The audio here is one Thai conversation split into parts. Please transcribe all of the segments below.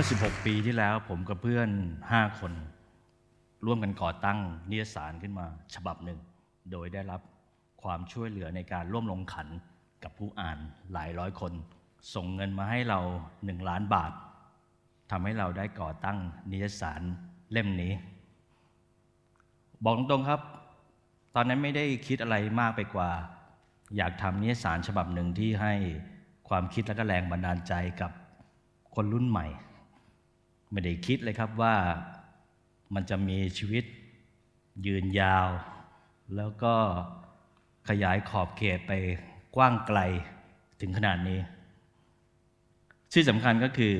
มื่อ 16 ปีที่แล้วผมกับเพื่อน 5 คน ร่วมกันก่อตั้งนิยสารขึ้นมา ฉบับหนึ่ง โดยได้รับความช่วยเหลือในการร่วมลงขันกับผู้อ่านหลายร้อยคน ส่งเงินมาให้เรา 1 ล้านบาททำให้เราได้ก่อตั้งนิยสารเล่มนี้ บอกตรงๆครับ ตอนนั้นไม่ได้คิดอะไรมากไปกว่า อยากทำนิยสารฉบับหนึ่งที่ให้ความคิดและก็แรงบันดาลใจกับคนรุ่นใหม่ ไม่ได้คิดเลยครับว่ามันจะมีชีวิตยืนยาว แล้วก็ขยายขอบเขตไปกว้างไกลถึงขนาดนี้ ที่สำคัญก็คือ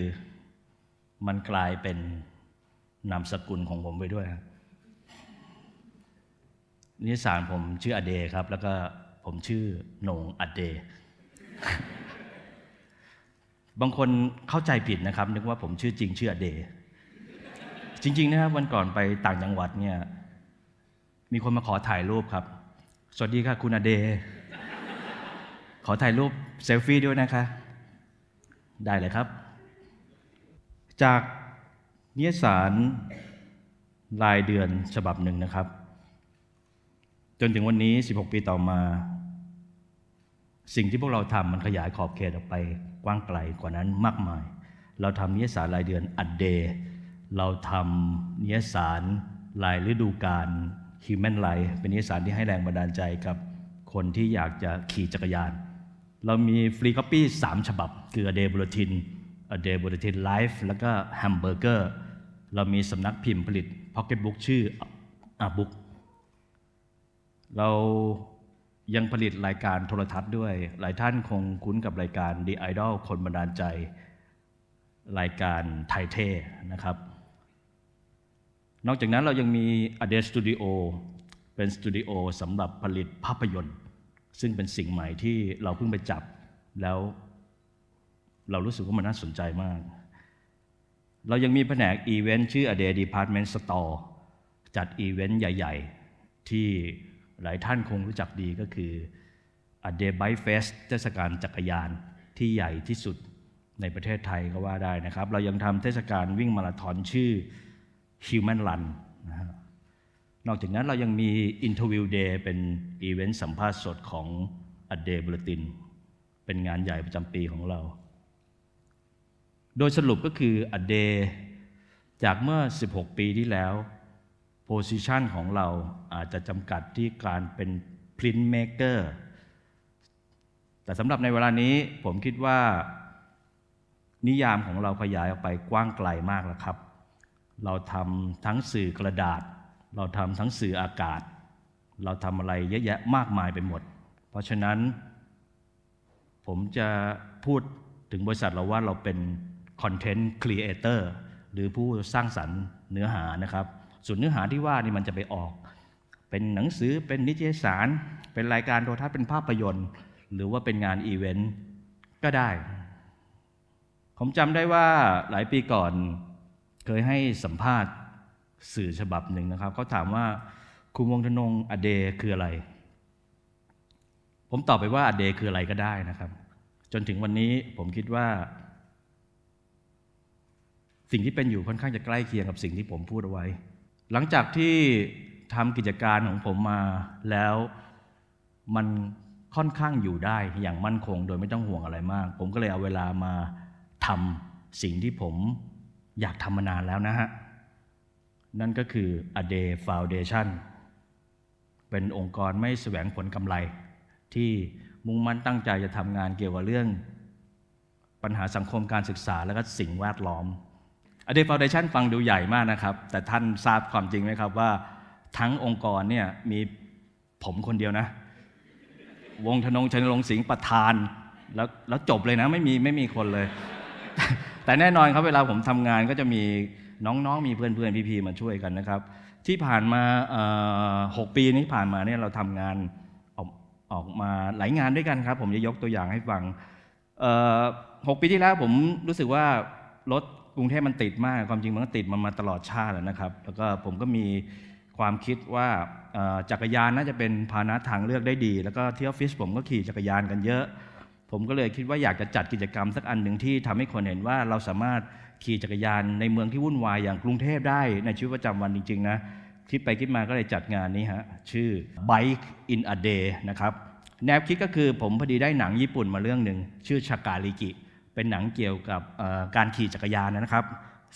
มันกลายเป็นนามสกุลของผมไปด้วยนิสสารผมชื่ออเดครับ แล้วก็ผมชื่อโหนงอเด บางคนเข้าใจผิดนะครับ นึกว่าผมชื่อจริงชื่ออเดย์จริง ๆ นะครับวันก่อนไปต่างจังหวัดเนี่ย มีคนมาขอถ่ายรูปครับ สวัสดีค่ะคุณอเดย์ขอถ่ายรูปเซลฟี่ด้วยนะคะ ได้เลยครับ จากนิยสารรายเดือนฉบับหนึ่งนะครับ จนถึงวันนี้ 16 ปีต่อมา สิ่งที่พวกเราทำมันขยายขอบเขตออกไปกว้างไกลกว่านั้นมากมาย เราทำนิยสารรายเดือนอัดเดย์เราทำนิยสารรายฤดูกาล Human Life เป็นนิยสารที่ให้แรงบันดาลใจกับคนที่อยากจะขี่จักรยาน เรามีฟรีคัปปี้3ฉบับ คือ A Day Bulletin A Day Bulletin Life แล้วก็ Hamburger เรามีสำนักพิมพ์ผลิต Pocket Book ชื่อ a Book เรา ยังผลิตรายการโทรทัศน์ด้วย หลายท่านคงคุ้นกับรายการ The Idol คนบันดาลใจ รายการไทยเท่นะครับ นอกจากนั้นเรายังมี a d e Studio เป็นสตูดิโอสำหรับผลิตภาพยนตร์ ซึ่งเป็นสิ่งใหม่ที่เราเพิ่งไปจับแล้ว เรารู้สึกว่ามันน่าสนใจมาก เรายังมีแผนกอีเวนต์ชื่อ a d e Department Store จัดอีเวนต์ใหญ่ ๆ ที่ หลายท่านคงรู้จักดีก็คือ a d e Bike Fest เทศกาลจักรยานที่ใหญ่ที่สุดในประเทศไทยก็ว่าได้นะครับ เรายังทำเทศกาลวิ่งมาราธอนชื่อ Human Run นะฮะนอกจากนั้นเรายังมี Interview Day เป็นอีเวนต์สัมภาษณ์สดของ a d e Bulletin เป็นงานใหญ่ประจำปีของเรา โดยสรุปก็คือ a d e จากเมื่อ 16 ปีที่แล้ว โพสิชันของเราอาจจะจำกัดที่การเป็น Print Maker แต่สำหรับในเวลานี้ผมคิดว่า นิยามของเราขยายออกไปกว้างไกลมากแล้วครับ เราทำทั้งสื่อกระดาษ เราทำทั้งสื่ออากาศ เราทำอะไรเยอะแยะมากมายไปหมด เพราะฉะนั้น ผมจะพูดถึงบริษัทเราว่าเราเป็นคอนเทนต์ครีเอเตอร์หรือผู้สร้างสรรค์เนื้อหานะครับ ส่วนเนื้อหาที่ว่านี่มันจะไปออก เป็นหนังสือเป็นนิตยสาร เป็นรายการโทรทัศน์เป็นภาพยนตร์ หรือว่าเป็นงานอีเวนต์ก็ได้ ผมจำได้ว่าหลายปีก่อนเคยให้สัมภาษณ์สื่อฉบับหนึ่งนะครับเขาถามว่าคุณวงธนงอเดคืออะไร ผมตอบไปว่าอเดคืออะไรก็ได้นะครับ จนถึงวันนี้ผมคิดว่า สิ่งที่เป็นอยู่ค่อนข้างจะใกล้เคียงกับสิ่งที่ผมพูดเอาไว้ หลังจากที่ทำกิจการของผมมาแล้วมันค่อนข้างอยู่ได้อย่างมั่นคงโดยไม่ต้องห่วงอะไรมาก ผมก็เลยเอาเวลามาทำสิ่งที่ผมอยากทำมานานแล้วนะฮะ นั่นก็คือ A Day Foundation เป็นองค์กรไม่แสวงผลกำไร ที่มุ่งมั่นตั้งใจจะทำงานเกี่ยวกับเรื่อง ปัญหาสังคมการศึกษาและก็สิ่งแวดล้อม A Day Foundation ฟังดูใหญ่มากนะครับ แต่ท่านทราบความจริงไหมครับว่า ทั้งองค์กรเนี่ยมีผมคนเดียวนะ วงธนงชนรงสิงห์ประธาน แล้วแล้วจบเลยนะไม่มีไม่มีคนเลย แต่แน่นอนครับเวลาผมทำงานก็จะมีน้องๆ มีเพื่อนๆ พี่ๆ มาช่วยกันนะครับ ที่ผ่านมาหกปีนี้ผ่านมาเนี่ยเราทำงานออกออกมาหลายงานด้วยกันครับ ผมจะยกตัวอย่างให้ฟังหกปีที่แล้วผมรู้สึกว่ารถ กรุงเทพมันติดมาก ความจริงมันก็ติดมันมาตลอดชาติแล้วนะครับ แล้วก็ผมก็มีความคิดว่าจักรยานน่าจะเป็นพาหนะทางเลือกได้ดี แล้วก็ที่ออฟฟิศผมก็ขี่จักรยานกันเยอะ ผมก็เลยคิดว่าอยากจะจัดกิจกรรมสักอันหนึ่งที่ทำให้คนเห็นว่าเราสามารถขี่จักรยานในเมืองที่วุ่นวายอย่างกรุงเทพได้ในชีวิตประจำวันจริง ๆ นะ คิดไปคิดมาก็เลยจัดงานนี้ฮะชื่อ Bike in a Day นะครับแนวคิดก็คือผมพอดีได้หนังญี่ปุ่นมาเรื่องหนึ่งชื่อชากาลิกิ เป็นหนังเกี่ยวกับการขี่จักรยานนะครับ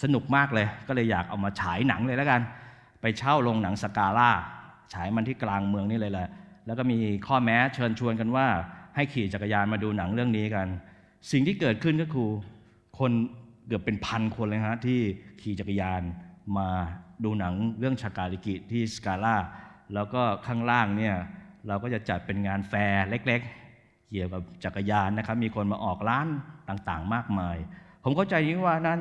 สนุกมากเลยก็เลยอยากเอามาฉายหนังเลยแล้วกัน ไปเช่าโรงหนังสกาล่าฉายมันที่กลางเมืองนี่เลยแหละแล้วก็มีข้อแม้เชิญชวนกันว่าให้ขี่จักรยานมาดูหนังเรื่องนี้กัน สิ่งที่เกิดขึ้นก็คือคนเกือบเป็นพันคนเลยฮะที่ขี่จักรยานมาดูหนังเรื่องชากาลิกิที่สกาล่าแล้วก็ข้างล่างเนี่ยเราก็จะจัดเป็นงานแฟร์เล็ก ๆ กี่ยวกับจักรยานนะครับ มีคนมาออกร้านต่างๆ มากมาย ผมเข้าใจนี้ว่านั่น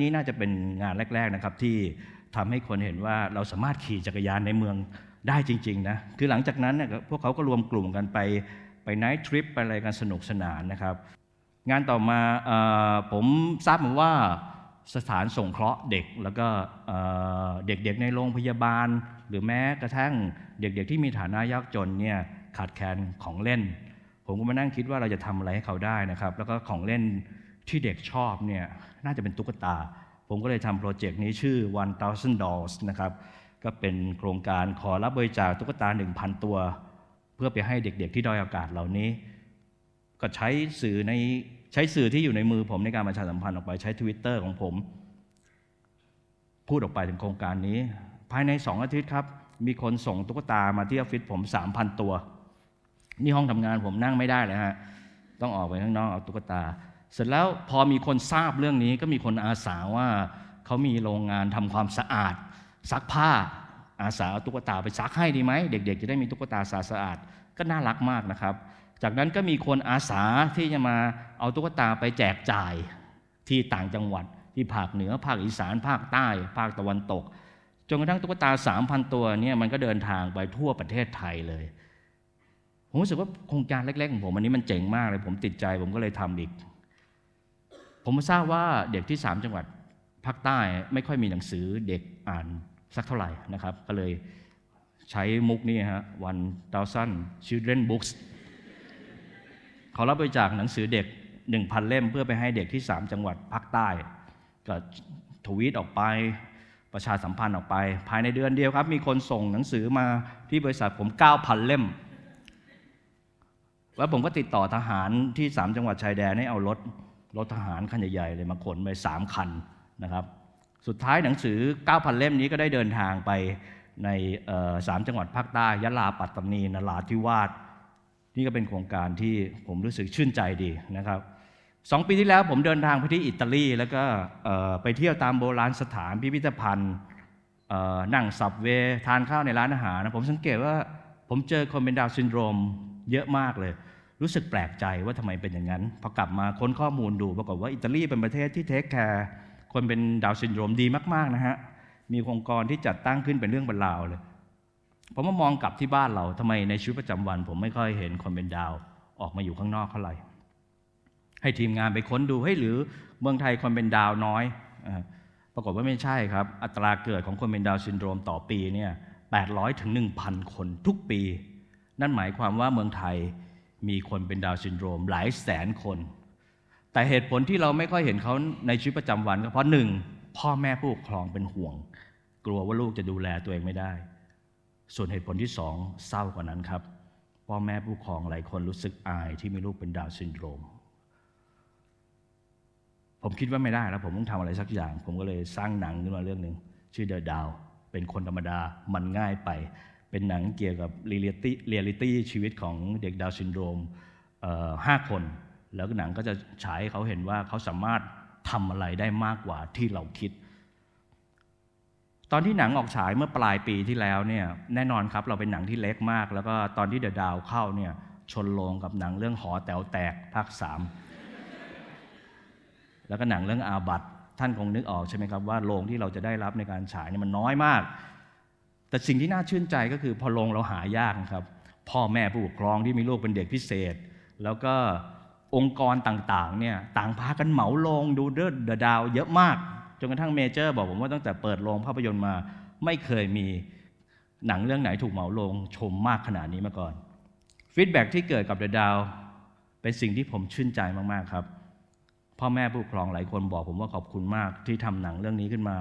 นี่น่าจะเป็นงานแรก ๆนะครับ ที่ทำให้คนเห็นว่าเราสามารถขี่จักรยานในเมืองได้จริงๆนะคือหลังจากนั้นเนี่ยพวกเขาก็รวมกลุ่มกันไปไปไนท์ทริปไปอะไรกันสนุกสนานนะครับ งานต่อมาออผมทราบมาว่าสถานสงเคราะห์เด็กแล้วก็เด็กๆในโรงพยาบาล หรือแม้กระทั่งเด็กๆที่มีฐานะยากจนเนี่ยขาดแคลนของเล่น ผมก็มานั่งคิดว่าเราจะทำอะไรให้เขาได้นะครับ แล้วก็ของเล่นที่เด็กชอบเนี่ยน่าจะเป็นตุ๊กตา ผมก็เลยทำโปรเจกต์นี้ชื่อ 1000 dolls นะครับก็เป็นโครงการขอรับบริจาคตุ๊กตา 1,000 ตัว เพื่อไปให้เด็กๆ ที่ด้อยโอกาสเหล่านี้ ก็ใช้สื่อในใช้สื่อที่อยู่ในมือผมในการประชาสัมพันธ์ออกไปใช้ Twitter ของผม พูดออกไปถึงโครงการนี้ ภายใน 2 อาทิตย์ครับ มีคนส่งตุ๊กตามาที่ออฟฟิศผม 3,000 ตัว นี่ห้องทำงานผมนั่งไม่ได้เลยฮะต้องออกไปข้างนอกเอาตุ๊กตา เสร็จแล้วพอมีคนทราบเรื่องนี้ก็มีคนอาสาว่าเขามีโรงงานทำความสะอาด ซักผ้า อาสาเอาตุ๊กตาไปซักให้ดีไหมเด็ก ๆ จะได้มีตุ๊กตาสะอาดสะอาดก็น่ารักมากนะครับ จากนั้นก็มีคนอาสาที่จะมาเอาตุ๊กตาไปแจกจ่ายที่ต่างจังหวัดที่ภาคเหนือภาคอีสานภาคใต้ ภาคตะวันตกจนกระทั่งตุ๊กตา 3,000 ตัวเนี่ยมันก็เดินทางไปทั่วประเทศไทยเลย ผมรู้สึกว่าโครงการเล็กๆของผมอันนี้มันเจ๋งมากเลย ผมติดใจผมก็เลยทำอีก ผมทราบว่าเด็กที่ 3 จังหวัดภาคใต้ไม่ค่อยมีหนังสือเด็กอ่านสักเท่าไหร่นะครับ ก็เลยใช้มุกนี้ฮะ one thousand children books เขารับบริจาคหนังสือเด็ก 1,000 เล่มเพื่อไปให้เด็กที่ 3 จังหวัดภาคใต้ก็ทวีตออกไปประชาสัมพันธ์ออกไป ภายในเดือนเดียวครับ มีคนส่งหนังสือมาที่บริษัทผม 9,000 เล่ม แล้วผมก็ติดต่อทหารที่ 3 จังหวัดชายแดนให้เอารถรถทหารคันใหญ่ๆเลยมาขนไป 3 คันนะครับ สุดท้ายหนังสือ 9,000 เล่มนี้ก็ได้เดินทางไปในสามจังหวัดภาคใต้ยะลาปัตตานีนราธิวาสนี่ก็เป็นโครงการที่ผมรู้สึกชื่นใจดีนะครับสองปีที่แล้วผมเดินทางไปที่อิตาลีแล้วก็ไปเที่ยวตามโบราณสถานพิพิธภัณฑ์นั่งสับเวทานข้าวในร้านอาหารนะผมสังเกตว่าผมเจอคนเป็นดาวซินโดรม เยอะมากเลย รู้สึกแปลกใจว่าทำไมเป็นอย่างนั้น พอกลับมาค้นข้อมูลดูปรากฏว่าอิตาลีเป็นประเทศที่เทคแคร์คนเป็นดาวซินโดรมดีมาก ๆ นะฮะ มีองค์กรที่จัดตั้งขึ้นเป็นเรื่องเป็นราวเลยผมมามองกลับที่บ้านเราทำไมในชีวิตประจำวัน ผมไม่ค่อยเห็นคนเป็นดาวออกมาอยู่ข้างนอกเท่าไหร่ให้ทีมงานไปค้นดูให้หรือเมืองไทยคนเป็นดาวน้อยปรากฏว่าไม่ใช่ครับ อัตราเกิดของคนเป็นดาวซินโดรมต่อปีเนี่ย800ถึง1,000 คนทุกปี นั่นหมายความว่าเมืองไทยมีคนเป็นดาวซินโดรมหลายแสนคน แต่เหตุผลที่เราไม่ค่อยเห็นเขาในชีวิตประจำวันก็เพราะหนึ่งพ่อแม่ผู้ปกครองเป็นห่วง กลัวว่าลูกจะดูแลตัวเองไม่ได้ ส่วนเหตุผลที่สองเศร้ากว่านั้นครับพ่อแม่ผู้ปกครองหลายคนรู้สึกอายที่มีลูกเป็นดาวซินโดรม ผมคิดว่าไม่ได้แล้วผมต้องทำอะไรสักอย่าง ผมก็เลยสร้างหนังขึ้นมาเรื่องหนึ่งชื่อเดอะดาวเป็นคนธรรมดามันง่ายไป เป็นหนังเกี่ยวกับเรียลิตี้เรียลิตี้ชีวิตของเด็กดาวซินโดรมห้าคน แล้วหนังก็จะฉายเขาเห็นว่าเขาสามารถทำอะไรได้มากกว่าที่เราคิด ตอนที่หนังออกฉายเมื่อปลายปีที่แล้วเนี่ยแน่นอนครับเราเป็นหนังที่เล็กมาก แล้วก็ตอนที่เดอะดาวเข้าเนี่ยชนโลงกับหนังเรื่องหอแต๋วแตกภาคสามแล้วก็หนังเรื่องอาบัตท่านคงนึกออกใช่ไหมครับว่าโรงที่เราจะได้รับในการฉายเนี่ยมันน้อยมาก แต่สิ่งที่น่าชื่นใจก็คือพอโรงเราหายากครับ พ่อแม่ผู้ปกครองที่มีลูกเป็นเด็กพิเศษ แล้วก็องค์กรต่างๆเนี่ยต่างพากันเหมาโรงดูเดอะดอะดาวเยอะมาก จนกระทั่งเมเจอร์บอกผมว่าตั้งแต่เปิดโรงภาพยนตร์มาไม่เคยมีหนังเรื่องไหนถูกเหมาโรงชมมากขนาดนี้มาก่อนฟีดแบ็ที่เกิดกับเดอะดาวเป็นสิ่งที่ผมชื่นใจมากๆครับ พ่อแม่ผู้ปกครองหลายคนบอกผมว่าขอบคุณมากที่ทำหนังเรื่องนี้ขึ้นมา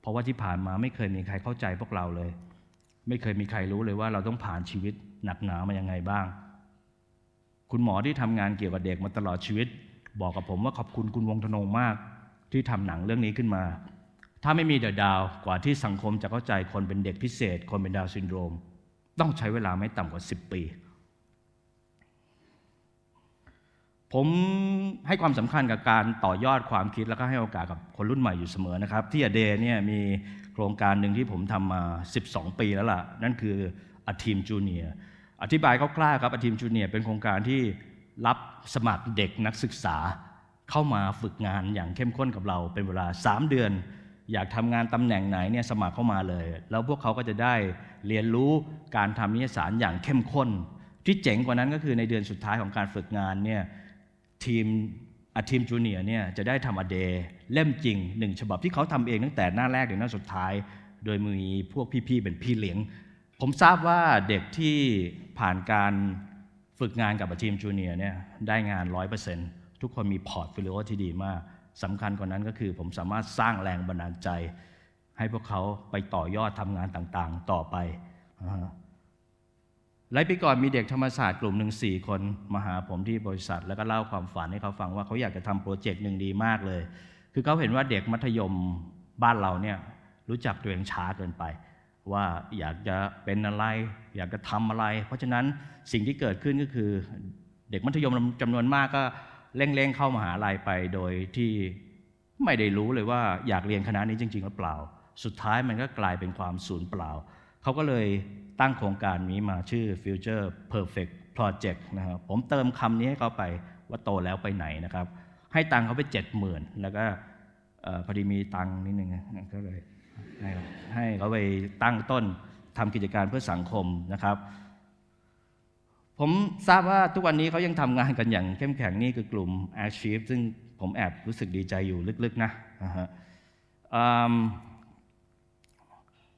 เพราะว่าที่ผ่านมาไม่เคยมีใครเข้าใจพวกเราเลย ไม่เคยมีใครรู้เลยว่าเราต้องผ่านชีวิตหนักหนามายังไงบ้าง คุณหมอที่ทำงานเกี่ยวกับเด็กมาตลอดชีวิต บอกกับผมว่าขอบคุณคุณวงธนงมาก ที่ทำหนังเรื่องนี้ขึ้นมา ถ้าไม่มีเดอะดาวกว่าที่สังคมจะเข้าใจคนเป็นเด็กพิเศษ คนเป็นดาวซินโดรม ต้องใช้เวลาไม่ต่ำกว่า 10 ปี ผมให้ความสำคัญกับการต่อยอดความคิดแล้วก็ให้โอกาสกับคนรุ่นใหม่อยู่เสมอนะครับ ที่อเดเนี่ยมีโครงการหนึ่งที่ผมทำมา 12 ปีแล้วล่ะ นั่นคืออาทีมจูเนียอธิบายคร่าวๆครับอาทีมจูเนียเป็นโครงการที่รับสมัครเด็กนักศึกษา เข้ามาฝึกงานอย่างเข้มข้นกับเราเป็นเวลา 3 เดือน อยากทำงานตำแหน่งไหนเนี่ยสมัครเข้ามาเลย แล้วพวกเขาก็จะได้เรียนรู้การทำนิยสารอย่างเข้มข้น ที่เจ๋งกว่านั้นก็คือในเดือนสุดท้ายของการฝึกงานเนี่ย ทีมอะทีมจูเนียเนี่ยจะได้ทำอเดเล่มจริงหนึ่งฉบับที่เขาทำเองตั้งแต่หน้าแรกถึงหน้าสุดท้าย โดยมีพวกพี่ๆเป็นพี่เลี้ยง ผมทราบว่าเด็กที่ผ่านการฝึกงานกับอาทีมจูเนียเนี่ยได้งาน 100%ทุกคนมีพอร์ตโฟลิโอที่ดีมากสำคัญกว่านั้นก็คือผมสามารถสร้างแรงบันดาลใจ ให้พวกเขาไปต่อยอดทำงานต่างๆ ต่อไป หลายปีก่อนมีเด็กธรรมศาสตร์กลุ่มหนึ่งสี่คนมาหาผมที่บริษัท แล้วก็เล่าความฝันให้เขาฟังว่าเขาอยากจะทำโปรเจกต์หนึ่งดีมากเลย คือเขาเห็นว่าเด็กมัธยมบ้านเราเนี่ยรู้จักตัวเองช้าเกินไป ว่าอยากจะเป็นอะไร อยากจะทำอะไร เพราะฉะนั้นสิ่งที่เกิดขึ้นก็คือเด็กมัธยมจำนวนมากก็เร่งๆเข้ามหาลัยไปโดยที่ไม่ได้รู้เลยว่าอยากเรียนคณะนี้จริง ๆ หรือเปล่า สุดท้ายมันก็กลายเป็นความสูญเปล่า เขาก็เลยตั้งโครงการนี้มาชื่อ Future Perfect Project นะครับผมเติมคำนี้ให้เขาไปว่าโตแล้วไปไหนนะครับ ให้ตังเขาไปเจ็ดหมื่นแล้วก็พอดีมีตังนิดนึงก็เลยให้เขาไปตั้งต้นทำกิจการเพื่อสังคมนะครับ ผมทราบว่าทุกวันนี้เขายังทำงานกันอย่างเข้มแข็งนี่คือกลุ่ม Achieve ซึ่งผมแอบรู้สึกดีใจอยู่ลึกๆนะนะฮะอืม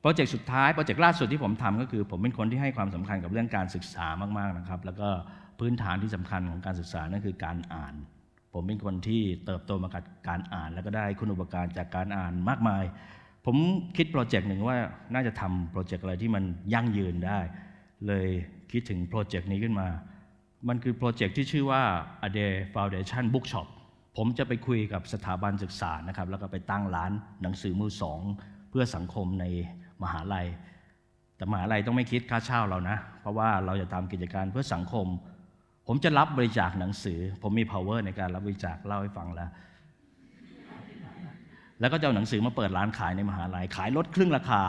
โปรเจกต์สุดท้ายโปรเจกต์ล่าสุดที่ผมทำก็คือ ผมเป็นคนที่ให้ความสำคัญกับเรื่องการศึกษามากๆนะครับ แล้วก็พื้นฐานที่สำคัญของการศึกษานั่นคือการอ่าน ผมเป็นคนที่เติบโตมากับการอ่าน แล้วก็ได้คุณอุปการจากการอ่านมากมาย ผมคิดโปรเจกต์หนึ่งว่าน่าจะทำโปรเจกต์อะไรที่มันยั่งยืนได้ เลยคิดถึงโปรเจกต์นี้ขึ้นมา มันคือโปรเจกต์ที่ชื่อว่า A Day Foundation Bookshop ผมจะไปคุยกับสถาบันศึกษานะครับแล้วก็ไปตั้งร้านหนังสือมือสองเพื่อสังคมใน มหาลัย แต่มหาลัยต้องไม่คิดค่าเช่าเรานะ เพราะว่าเราจะทำกิจการเพื่อสังคม ผมจะรับบริจาคหนังสือ ผมมี power ในการรับบริจาคเล่าให้ฟังแล้ว แล้วก็จะเอาหนังสือมาเปิดร้านขายในมหาลัย ขายลดครึ่งราคา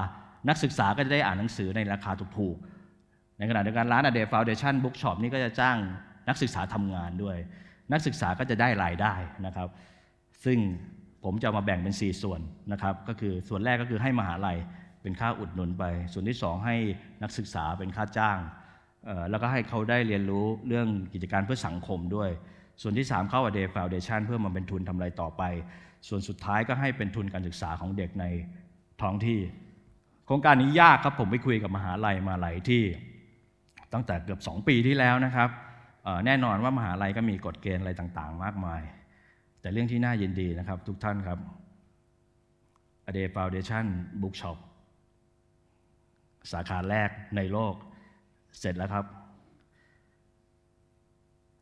นักศึกษาก็จะได้อ่านหนังสือในราคาถูกๆ ในขณะเดียวกันร้านอเดฟาวเดชั่นบุ๊กช็อปนี่ก็จะจ้างนักศึกษาทำงานด้วย นักศึกษาก็จะได้รายได้นะครับ ซึ่งผมจะมาแบ่งเป็น 4 ส่วนนะครับ ก็คือส่วนแรกก็คือให้มหาลัย เป็นค่าอุดหนุนไป ส่วนที่ 2 ให้นักศึกษาเป็นค่าจ้าง แล้วก็ให้เขาได้เรียนรู้เรื่องกิจการเพื่อสังคมด้วย ส่วนที่ 3 เข้าอเดฟาวเดชันเพื่อมาเป็นทุนทำอะไรต่อไป ส่วนสุดท้ายก็ให้เป็นทุนการศึกษาของเด็กในท้องที่ โครงการนี้ยากครับผมไปคุยกับมหาลัยมาหลายที่ ตั้งแต่เกือบ 2 ปีที่แล้วนะครับแน่นอนว่ามหาลัยก็มีกฎเกณฑ์อะไรต่างๆ มากมาย แต่เรื่องที่น่ายินดีนะครับทุกท่านครับ A Day Foundation Bookshop สาขาแรกในโลก เสร็จแล้วครับ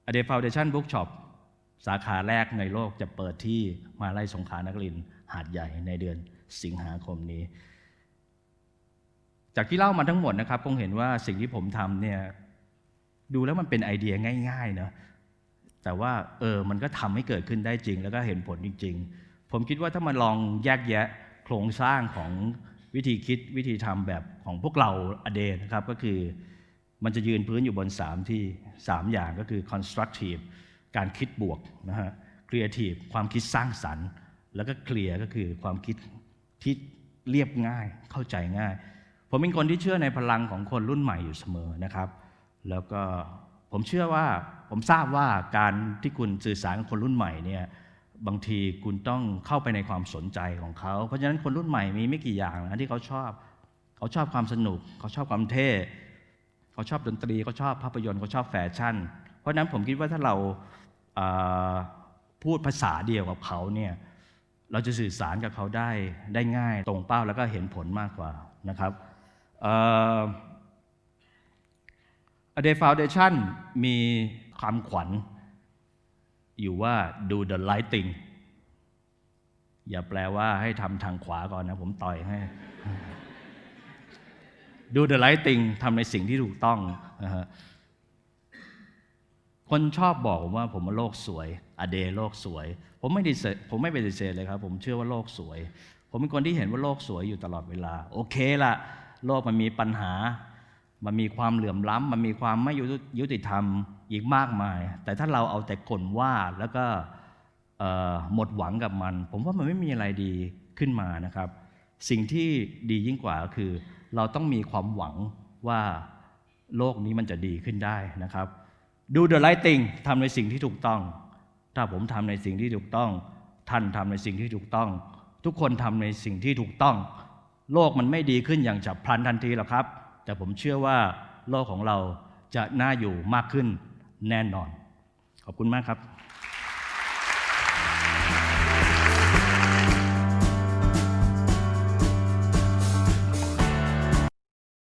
A Day Foundation Bookshop สาขาแรกในโลกจะเปิดที่มหาลัยสงขลานครินหาดใหญ่ในเดือนสิงหาคมนี้ จากที่เล่ามาทั้งหมดนะครับ คงเห็นว่าสิ่งที่ผมทำเนี่ยดูแล้วมันเป็นไอเดียง่ายๆนะแต่ว่าเออมันก็ทำให้เกิดขึ้นได้จริง แล้วก็เห็นผลจริง ๆ ผมคิดว่าถ้ามาลองแยกแยะโครงสร้างของ วิธีคิดวิธีทำแบบของพวกเราอเดนะครับก็คือมันจะยืนพื้นอยู่บน 3 ที่ 3 อย่างก็คือ constructive การคิดบวกนะฮะ creative ความคิดสร้างสรรค์ แล้วก็ clear ก็คือความคิดที่เรียบง่ายเข้าใจง่าย ผมเป็นคนที่เชื่อในพลังของคนรุ่นใหม่อยู่เสมอนะครับ แล้วก็ผมเชื่อว่าผมทราบว่าการที่คุณสื่อสารกับคนรุ่นใหม่เนี่ย บางทีคุณต้องเข้าไปในความสนใจของเขา เพราะฉะนั้นคนรุ่นใหม่มีไม่กี่อย่างนะที่เขาชอบ เขาชอบความสนุก เขาชอบความเท่เขาชอบดนตรีเขาชอบภาพยนตร์เขาชอบแฟชั่น เพราะฉะนั้นผมคิดว่าถ้าเราพูดภาษาเดียวกับเขาเนี่ยเราจะสื่อสารกับเขาได้ได้ง่าย ตรงเป้าแล้วก็เห็นผลมากกว่านะครับอ่อ A Day Foundation มีคำขวัญ อยู่ว่า do the right thing อย่าแปลว่าให้ทำทางขวาก่อนนะ ผมต่อยให้ do the right thing ทำในสิ่งที่ถูกต้องนะฮะคนชอบบอกผมว่าผมว่าโลกสวย อเดโลกสวย ผมไม่ได้เสผมไม่ปฏิเสธเลยครับ ผมเชื่อว่าโลกสวย ผมเป็นคนที่เห็นว่าโลกสวยอยู่ตลอดเวลา โอเคละโลกมันมีปัญหา มันมีความเหลื่อมล้ำมันมีความไม่ยุติธรรมอีกมากมาย แต่ถ้าเราเอาแต่ก่นว่าแล้วก็หมดหวังกับมัน ผมว่ามันไม่มีอะไรดีขึ้นมานะครับ สิ่งที่ดียิ่งกว่าก็คือ เราต้องมีความหวังว่าโลกนี้มันจะดีขึ้นได้นะครับ ดู the right thing ทำในสิ่งที่ถูกต้อง ถ้าผมทำในสิ่งที่ถูกต้อง ท่านทำในสิ่งที่ถูกต้อง ทุกคนทำในสิ่งที่ถูกต้อง โลกมันไม่ดีขึ้นอย่างฉับพลันทันทีหรอกครับ แต่ผมเชื่อว่าโลกของเราจะน่าอยู่มากขึ้นแน่นอน ขอบคุณมากครับ